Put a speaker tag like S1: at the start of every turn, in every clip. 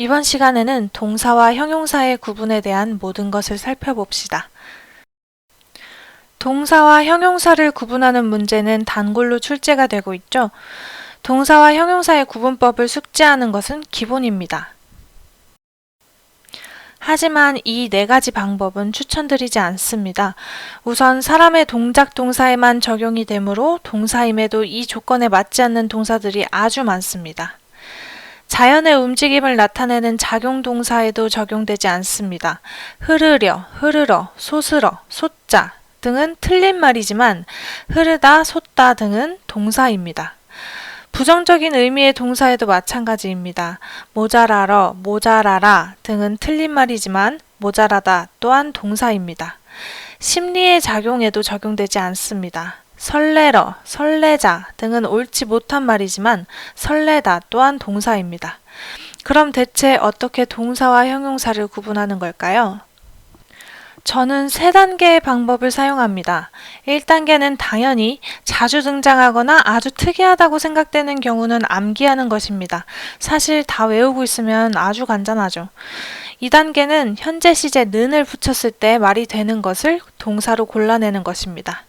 S1: 이번 시간에는 동사와 형용사의 구분에 대한 모든 것을 살펴봅시다. 동사와 형용사를 구분하는 문제는 단골로 출제가 되고 있죠. 동사와 형용사의 구분법을 숙지하는 것은 기본입니다. 하지만 이 네 가지 방법은 추천드리지 않습니다. 우선 사람의 동작 동사에만 적용이 되므로 동사임에도 이 조건에 맞지 않는 동사들이 아주 많습니다. 자연의 움직임을 나타내는 작용 동사에도 적용되지 않습니다. 흐르려, 흐르러, 솟으러, 솟자 등은 틀린 말이지만 흐르다, 솟다 등은 동사입니다. 부정적인 의미의 동사에도 마찬가지입니다. 모자라러, 모자라라 등은 틀린 말이지만 모자라다 또한 동사입니다. 심리의 작용에도 적용되지 않습니다. 설레러, 설레자 등은 옳지 못한 말이지만 설레다 또한 동사입니다. 그럼 대체 어떻게 동사와 형용사를 구분하는 걸까요? 저는 세 단계의 방법을 사용합니다. 1단계는 당연히 자주 등장하거나 아주 특이하다고 생각되는 경우는 암기하는 것입니다. 사실 다 외우고 있으면 아주 간단하죠. 2단계는 현재 시제 는을 붙였을 때 말이 되는 것을 동사로 골라내는 것입니다.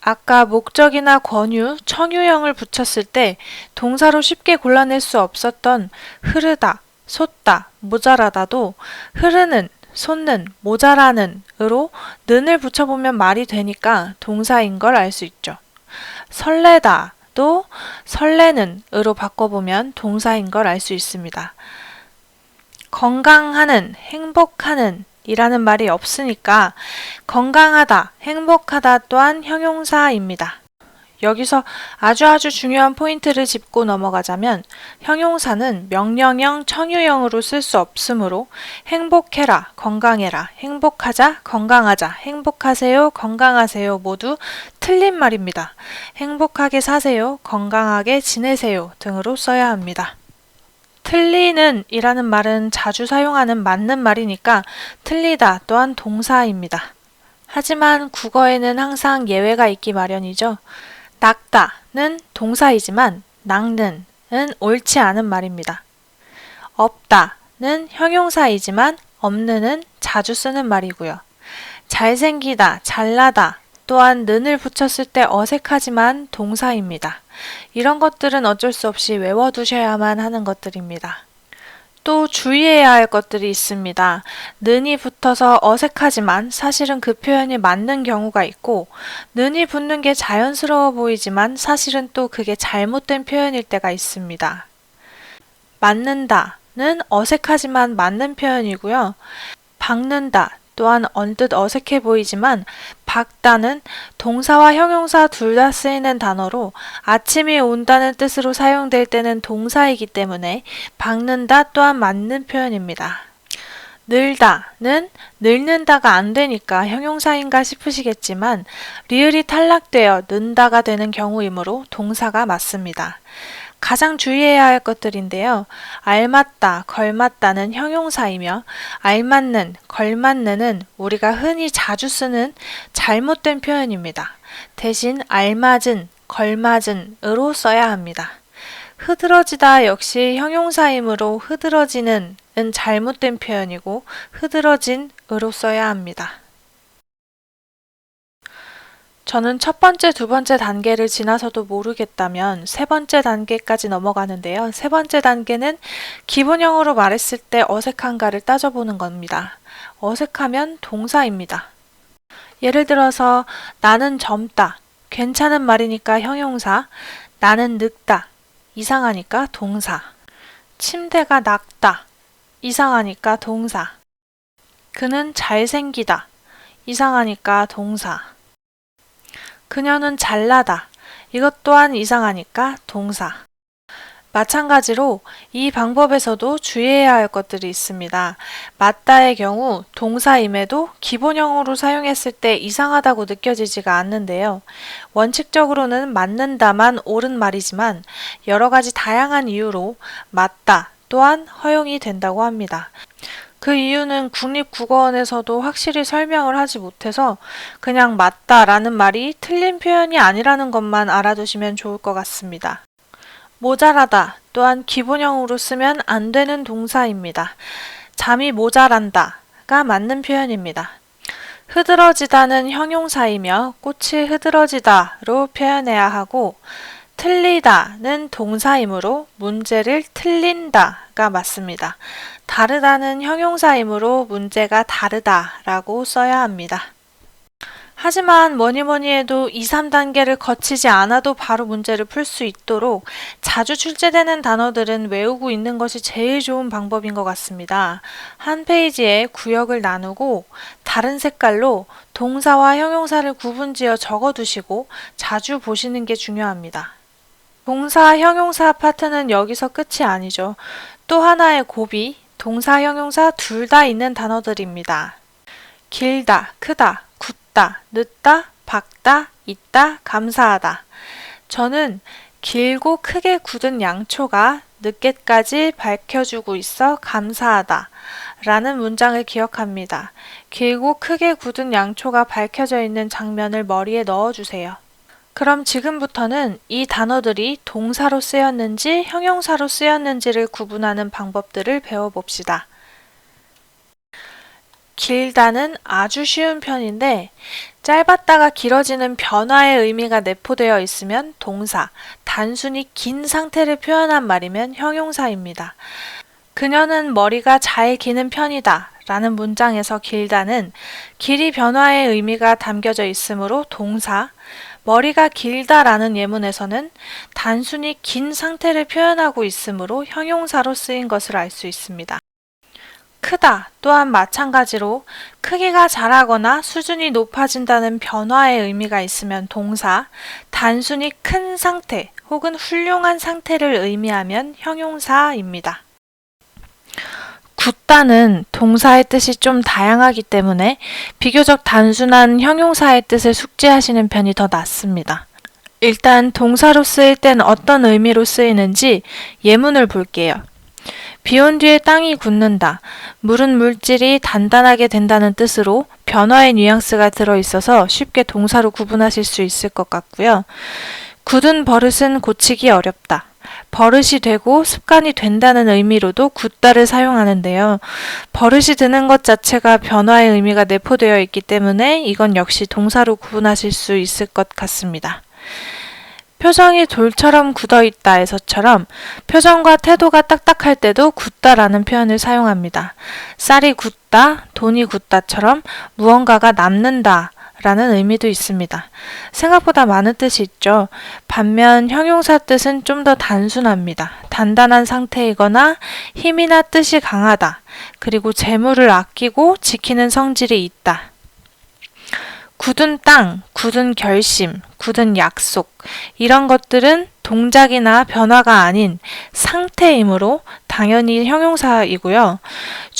S1: 아까 목적이나 권유, 청유형을 붙였을 때 동사로 쉽게 골라낼 수 없었던 흐르다, 솟다, 모자라다도 흐르는, 솟는, 모자라는 으로 는을 붙여보면 말이 되니까 동사인 걸 알 수 있죠. 설레다 도 설레는 으로 바꿔보면 동사인 걸 알 수 있습니다. 건강하는, 행복하는 이라는 말이 없으니까 건강하다, 행복하다 또한 형용사입니다. 여기서 아주 아주 중요한 포인트를 짚고 넘어가자면 형용사는 명령형, 청유형으로 쓸 수 없으므로 행복해라, 건강해라, 행복하자, 건강하자, 행복하세요, 건강하세요 모두 틀린 말입니다. 행복하게 사세요, 건강하게 지내세요 등으로 써야 합니다. 틀리는 이라는 말은 자주 사용하는 맞는 말이니까 틀리다 또한 동사입니다. 하지만 국어에는 항상 예외가 있기 마련이죠. 낚다는 동사이지만 낚는 은 옳지 않은 말입니다. 없다는 형용사이지만 없는은 자주 쓰는 말이고요. 잘생기다, 잘나다 또한 는을 붙였을 때 어색하지만 동사입니다. 이런 것들은 어쩔 수 없이 외워두셔야만 하는 것들입니다. 또 주의해야 할 것들이 있습니다. 는이 붙어서 어색하지만 사실은 그 표현이 맞는 경우가 있고, 는이 붙는 게 자연스러워 보이지만 사실은 또 그게 잘못된 표현일 때가 있습니다. 맞는다는 어색하지만 맞는 표현이고요. 박는다 또한 언뜻 어색해 보이지만 박다는 동사와 형용사 둘 다 쓰이는 단어로 아침이 온다는 뜻으로 사용될 때는 동사이기 때문에 박는다 또한 맞는 표현입니다. 늘다는 늙는다가 안 되니까 형용사인가 싶으시겠지만 리을이 탈락되어 는다가 되는 경우이므로 동사가 맞습니다. 가장 주의해야 할 것들인데요. 알맞다, 걸맞다는 형용사이며 알맞는, 걸맞는은 우리가 흔히 자주 쓰는 잘못된 표현입니다. 대신 알맞은, 걸맞은으로 써야 합니다. 흐드러지다 역시 형용사이므로 흐드러지는 은 잘못된 표현이고 흐드러진으로 써야 합니다. 저는 첫 번째, 두 번째 단계를 지나서도 모르겠다면 세 번째 단계까지 넘어가는데요. 세 번째 단계는 기본형으로 말했을 때 어색한가를 따져보는 겁니다. 어색하면 동사입니다. 예를 들어서 나는 젊다. 괜찮은 말이니까 형용사. 나는 늙다. 이상하니까 동사. 침대가 낡다. 이상하니까 동사. 그는 잘생기다. 이상하니까 동사. 그녀는 잘나다. 이것 또한 이상하니까 동사. 마찬가지로 이 방법에서도 주의해야 할 것들이 있습니다. 맞다의 경우 동사임에도 기본형으로 사용했을 때 이상하다고 느껴지지가 않는데요. 원칙적으로는 맞는다만 옳은 말이지만 여러 가지 다양한 이유로 맞다 또한 허용이 된다고 합니다. 그 이유는 국립국어원에서도 확실히 설명을 하지 못해서 그냥 맞다라는 말이 틀린 표현이 아니라는 것만 알아두시면 좋을 것 같습니다. 모자라다 또한 기본형으로 쓰면 안 되는 동사입니다. 잠이 모자란다가 맞는 표현입니다. 흐드러지다는 형용사이며 꽃이 흐드러지다로 표현해야 하고 틀리다는 동사이므로 문제를 틀린다가 맞습니다. 다르다는 형용사이므로 문제가 다르다라고 써야 합니다. 하지만 뭐니 뭐니 해도 2, 3단계를 거치지 않아도 바로 문제를 풀 수 있도록 자주 출제되는 단어들은 외우고 있는 것이 제일 좋은 방법인 것 같습니다. 한 페이지에 구역을 나누고 다른 색깔로 동사와 형용사를 구분 지어 적어 두시고 자주 보시는 게 중요합니다. 동사, 형용사 파트는 여기서 끝이 아니죠. 또 하나의 고비, 동사, 형용사 둘 다 있는 단어들입니다. 길다, 크다, 굳다, 늦다, 박다, 있다, 감사하다. 저는 길고 크게 굳은 양초가 늦게까지 밝혀주고 있어 감사하다. 라는 문장을 기억합니다. 길고 크게 굳은 양초가 밝혀져 있는 장면을 머리에 넣어주세요. 그럼 지금부터는 이 단어들이 동사로 쓰였는지 형용사로 쓰였는지를 구분하는 방법들을 배워봅시다. 길다는 아주 쉬운 편인데 짧았다가 길어지는 변화의 의미가 내포되어 있으면 동사, 단순히 긴 상태를 표현한 말이면 형용사입니다. 그녀는 머리가 잘 기는 편이다 라는 문장에서 길다는 길이 변화의 의미가 담겨져 있으므로 동사, 머리가 길다라는 예문에서는 단순히 긴 상태를 표현하고 있으므로 형용사로 쓰인 것을 알 수 있습니다. 크다 또한 마찬가지로 크기가 자라거나 수준이 높아진다는 변화의 의미가 있으면 동사, 단순히 큰 상태 혹은 훌륭한 상태를 의미하면 형용사입니다. 굳다는 동사의 뜻이 좀 다양하기 때문에 비교적 단순한 형용사의 뜻을 숙지하시는 편이 더 낫습니다. 일단 동사로 쓰일 땐 어떤 의미로 쓰이는지 예문을 볼게요. 비온 뒤에 땅이 굳는다. 물은 물질이 단단하게 된다는 뜻으로 변화의 뉘앙스가 들어 있어서 쉽게 동사로 구분하실 수 있을 것 같고요. 굳은 버릇은 고치기 어렵다. 버릇이 되고 습관이 된다는 의미로도 굳다를 사용하는데요. 버릇이 드는 것 자체가 변화의 의미가 내포되어 있기 때문에 이건 역시 동사로 구분하실 수 있을 것 같습니다. 표정이 돌처럼 굳어 있다에서처럼 표정과 태도가 딱딱할 때도 굳다라는 표현을 사용합니다. 쌀이 굳다, 돈이 굳다처럼 무언가가 남는다 라는 의미도 있습니다. 생각보다 많은 뜻이 있죠. 반면 형용사 뜻은 좀 더 단순합니다. 단단한 상태이거나 힘이나 뜻이 강하다. 그리고 재물을 아끼고 지키는 성질이 있다. 굳은 땅, 굳은 결심, 굳은 약속, 이런 것들은 동작이나 변화가 아닌 상태이므로 당연히 형용사이고요.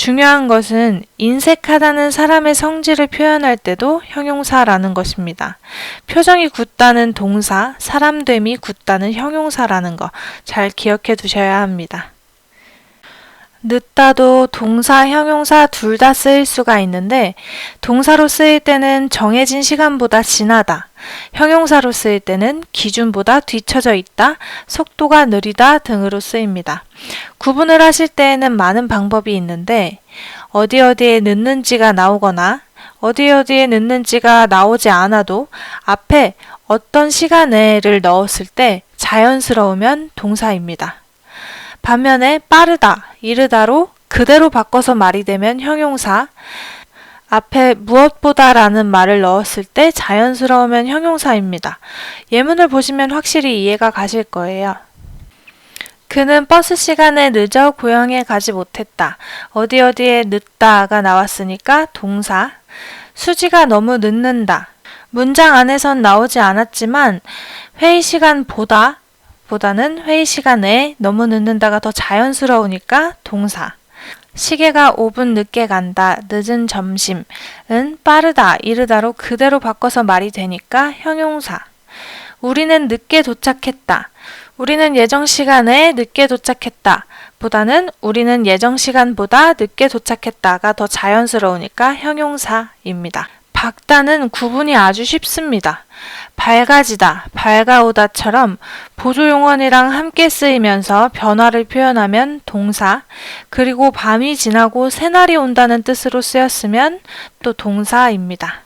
S1: 중요한 것은 인색하다는 사람의 성질을 표현할 때도 형용사라는 것입니다. 표정이 굳다는 동사, 사람됨이 굳다는 형용사라는 거 잘 기억해 두셔야 합니다. 늦다도 동사, 형용사 둘 다 쓰일 수가 있는데 동사로 쓰일 때는 정해진 시간보다 지나다, 형용사로 쓰일 때는 기준보다 뒤처져 있다, 속도가 느리다 등으로 쓰입니다. 구분을 하실 때에는 많은 방법이 있는데 어디 어디에 늦는지가 나오거나 어디 어디에 늦는지가 나오지 않아도 앞에 어떤 시간에를 넣었을 때 자연스러우면 동사입니다. 반면에 빠르다, 이르다로 그대로 바꿔서 말이 되면 형용사, 앞에 무엇보다라는 말을 넣었을 때 자연스러우면 형용사입니다. 예문을 보시면 확실히 이해가 가실 거예요. 그는 버스 시간에 늦어 고향에 가지 못했다. 어디 어디에 늦다가 나왔으니까 동사. 수지가 너무 늦는다. 문장 안에선 나오지 않았지만 회의 시간보다 보다는 회의 시간에 너무 늦는다가 더 자연스러우니까 동사. 시계가 5분 늦게 간다, 늦은 점심은 빠르다, 이르다로 그대로 바꿔서 말이 되니까 형용사. 우리는 늦게 도착했다. 우리는 예정 시간에 늦게 도착했다. 보다는 우리는 예정 시간보다 늦게 도착했다가 더 자연스러우니까 형용사입니다. 밝다는 구분이 아주 쉽습니다. 밝아지다, 밝아오다처럼 보조용언이랑 함께 쓰이면서 변화를 표현하면 동사, 그리고 밤이 지나고 새날이 온다는 뜻으로 쓰였으면 또 동사입니다.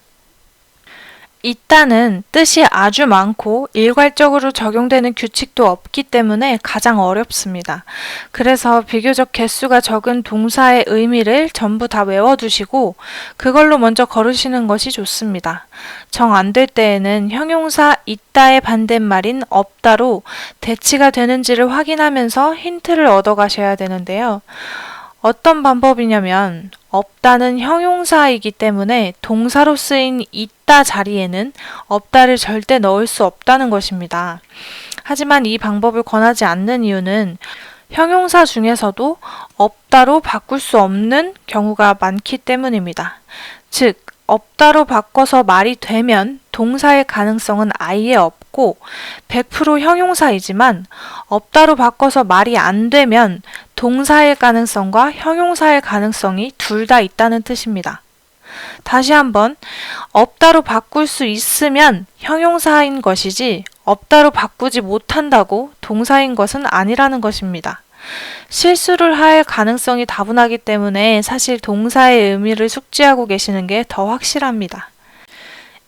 S1: 있다는 뜻이 아주 많고 일괄적으로 적용되는 규칙도 없기 때문에 가장 어렵습니다. 그래서 비교적 개수가 적은 동사의 의미를 전부 다 외워두시고 그걸로 먼저 걸으시는 것이 좋습니다. 정 안 될 때에는 형용사 있다의 반대말인 없다로 대치가 되는지를 확인하면서 힌트를 얻어 가셔야 되는데요. 어떤 방법이냐면 없다는 형용사이기 때문에 동사로 쓰인 있 다 자리에는 없다를 절대 넣을 수 없다는 것입니다. 하지만 이 방법을 권하지 않는 이유는 형용사 중에서도 없다로 바꿀 수 없는 경우가 많기 때문입니다. 즉, 없다로 바꿔서 말이 되면 동사의 가능성은 아예 없고 100% 형용사이지만 없다로 바꿔서 말이 안 되면 동사의 가능성과 형용사의 가능성이 둘 다 있다는 뜻입니다. 다시 한번 없다로 바꿀 수 있으면 형용사인 것이지 없다로 바꾸지 못한다고 동사인 것은 아니라는 것입니다. 실수를 할 가능성이 다분하기 때문에 사실 동사의 의미를 숙지하고 계시는 게 더 확실합니다.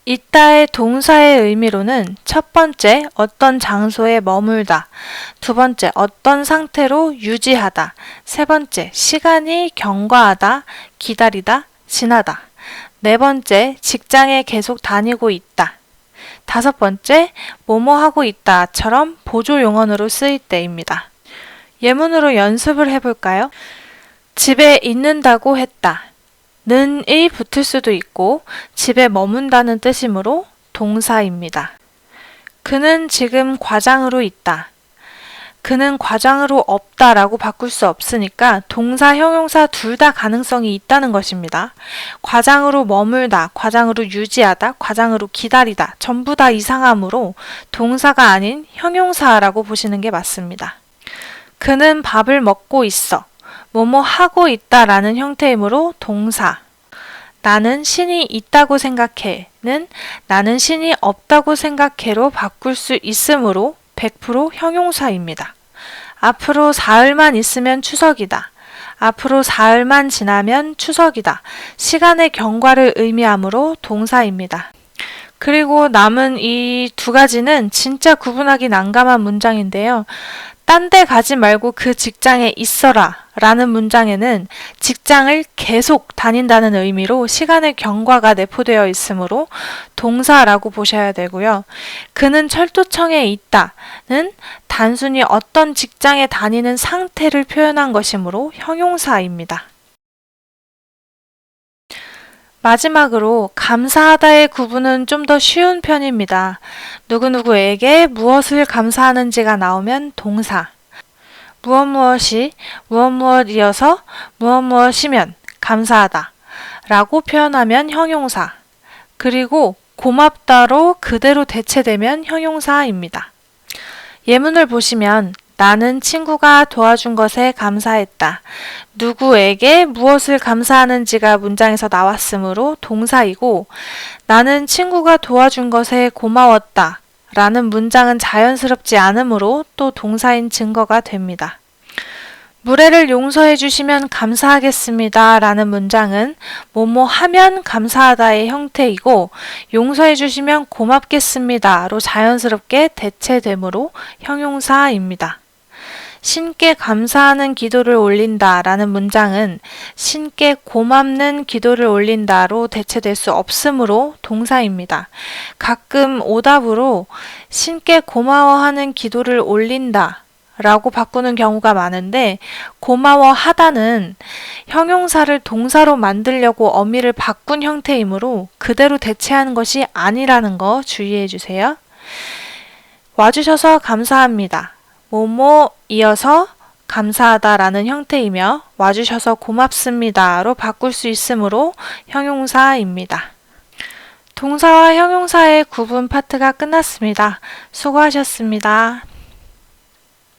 S1: 있다의 동사의 의미로는 첫 번째, 어떤 장소에 머물다. 두 번째, 어떤 상태로 유지하다. 세 번째, 시간이 경과하다, 기다리다, 지나다. 네 번째, 직장에 계속 다니고 있다. 다섯 번째, 뭐뭐 하고 있다처럼 보조 용언으로 쓰일 때입니다. 예문으로 연습을 해볼까요? 집에 있는다고 했다. 는이 붙을 수도 있고 집에 머문다는 뜻이므로 동사입니다. 그는 지금 과장으로 있다. 그는 과장으로 없다라고 바꿀 수 없으니까 동사, 형용사 둘 다 가능성이 있다는 것입니다. 과장으로 머물다, 과장으로 유지하다, 과장으로 기다리다 전부 다 이상하므로 동사가 아닌 형용사라고 보시는 게 맞습니다. 그는 밥을 먹고 있어. 뭐뭐 하고 있다라는 형태이므로 동사. 나는 신이 있다고 생각해는 나는 신이 없다고 생각해로 바꿀 수 있으므로 100% 형용사입니다. 앞으로 사흘만 있으면 추석이다. 앞으로 사흘만 지나면 추석이다. 시간의 경과를 의미하므로 동사입니다. 그리고 남은 이 두 가지는 진짜 구분하기 난감한 문장인데요. 딴 데 가지 말고 그 직장에 있어라 라는 문장에는 직장을 계속 다닌다는 의미로 시간의 경과가 내포되어 있으므로 동사라고 보셔야 되고요. 그는 철도청에 있다는 단순히 어떤 직장에 다니는 상태를 표현한 것이므로 형용사입니다. 마지막으로 감사하다의 구분은 좀 더 쉬운 편입니다. 누구누구에게 무엇을 감사하는지가 나오면 동사. 무엇 무엇이 무엇 무엇이어서 무엇 무엇이면 감사하다. 라고 표현하면 형용사. 그리고 고맙다로 그대로 대체되면 형용사입니다. 예문을 보시면 나는 친구가 도와준 것에 감사했다. 누구에게 무엇을 감사하는지가 문장에서 나왔으므로 동사이고 나는 친구가 도와준 것에 고마웠다. 라는 문장은 자연스럽지 않으므로 또 동사인 증거가 됩니다. 무례를 용서해 주시면 감사하겠습니다. 라는 문장은 뭐뭐 하면 감사하다의 형태이고 용서해 주시면 고맙겠습니다 로 자연스럽게 대체되므로 형용사입니다. 신께 감사하는 기도를 올린다 라는 문장은 신께 고맙는 기도를 올린다로 대체될 수 없으므로 동사입니다. 가끔 오답으로 신께 고마워하는 기도를 올린다 라고 바꾸는 경우가 많은데 고마워하다는 형용사를 동사로 만들려고 어미를 바꾼 형태이므로 그대로 대체하는 것이 아니라는 거 주의해 주세요. 와주셔서 감사합니다. 뭐뭐 이어서 감사하다라는 형태이며 와주셔서 고맙습니다로 바꿀 수 있으므로 형용사입니다. 동사와 형용사의 구분 파트가 끝났습니다. 수고하셨습니다.